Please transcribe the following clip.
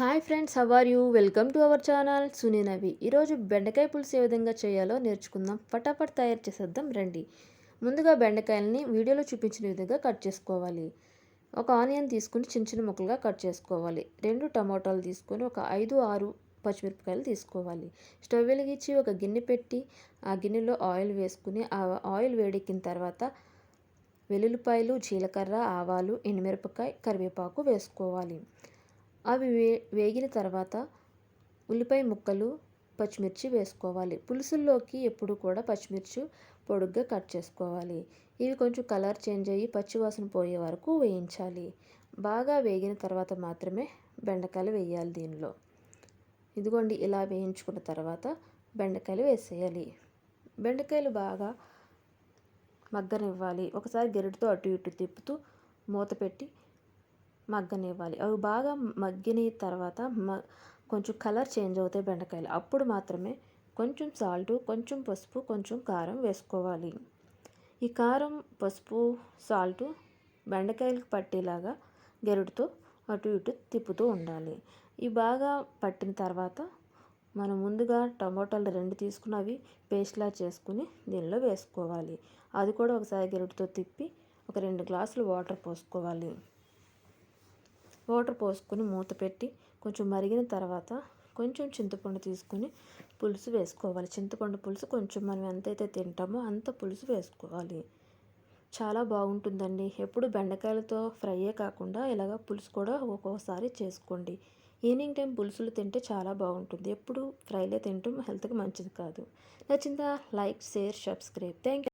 Hi friends how are you welcome to our channel సునీనవి ఈరోజు బెండకాయ పులుసు ఏ విధంగా చేయాలో నేర్చుకుందాం. ఫటాఫట్ తయారు చేసేద్దాం రండి. ముందుగా బెండకాయలని వీడియోలో చూపించిన విధంగా కట్ చేసుకోవాలి. ఒక ఆనియన్ తీసుకుని చిన్న చిన్న ముక్కలుగా కట్ చేసుకోవాలి. రెండు టమాటాలు తీసుకొని ఒక ఐదు ఆరు పచ్చిమిరపకాయలు తీసుకోవాలి. స్టవ్ వెలిగించి ఒక గిన్నె పెట్టి ఆ గిన్నెలో ఆయిల్ వేసుకుని ఆ ఆయిల్ వేడెక్కిన తర్వాత వెల్లుల్లిపాయలు జీలకర్ర ఆవాలు ఎండుమిరపకాయ కరివేపాకు వేసుకోవాలి. అవి వే వేగిన తర్వాత ఉల్లిపాయ ముక్కలు పచ్చిమిర్చి వేసుకోవాలి. పులుసుల్లోకి ఎప్పుడు కూడా పచ్చిమిర్చి పొడుగ్గా కట్ చేసుకోవాలి. ఇవి కొంచెం కలర్ చేంజ్ అయ్యి పచ్చివాసన పోయే వరకు వేయించాలి. బాగా వేగిన తర్వాత మాత్రమే బెండకాయలు వేయాలి దీనిలో. ఇదిగోండి ఇలా వేయించుకున్న తర్వాత బెండకాయలు వేసేయాలి. బెండకాయలు బాగా మగ్గనివ్వాలి. ఒకసారి గెరటితో అటు ఇటు తిప్పుతూ మూత పెట్టి మగ్గనివ్వాలి. అవి బాగా మగ్గిన తర్వాత మ కొంచెం కలర్ చేంజ్ అవుతాయి బెండకాయలు. అప్పుడు మాత్రమే కొంచెం సాల్ట్ కొంచెం పసుపు కొంచెం కారం వేసుకోవాలి. ఈ కారం పసుపు సాల్ట్ బెండకాయలకు పట్టేలాగా గెరడుతో అటు ఇటు తిప్పుతూ ఉండాలి. ఇవి బాగా పట్టిన తర్వాత మనం ముందుగా టమాటాలు రెండు తీసుకున్నవి పేస్ట్లా చేసుకుని దీనిలో వేసుకోవాలి. అది కూడా ఒకసారి గెరడుతో తిప్పి ఒక రెండు గ్లాసులు వాటర్ పోసుకోవాలి. వాటర్ పోసుకొని మూత పెట్టి కొంచెం మరిగిన తర్వాత కొంచెం చింతపండు తీసుకొని పులుసు వేసుకోవాలి. చింతపండు పులుసు కొంచెం మనం ఎంతైతే తింటామో అంత పులుసు వేసుకోవాలి. చాలా బాగుంటుందండి. ఎప్పుడు బెండకాయలతో ఫ్రైయే కాకుండా ఇలాగ పులుసు కూడా ఒక్కొక్కసారి చేసుకోండి. ఈవినింగ్ టైం పులుసులు తింటే చాలా బాగుంటుంది. ఎప్పుడు ఫ్రైలే తింటాం హెల్త్కి మంచిది కాదు. నచ్చిందా? Like share subscribe. Thank you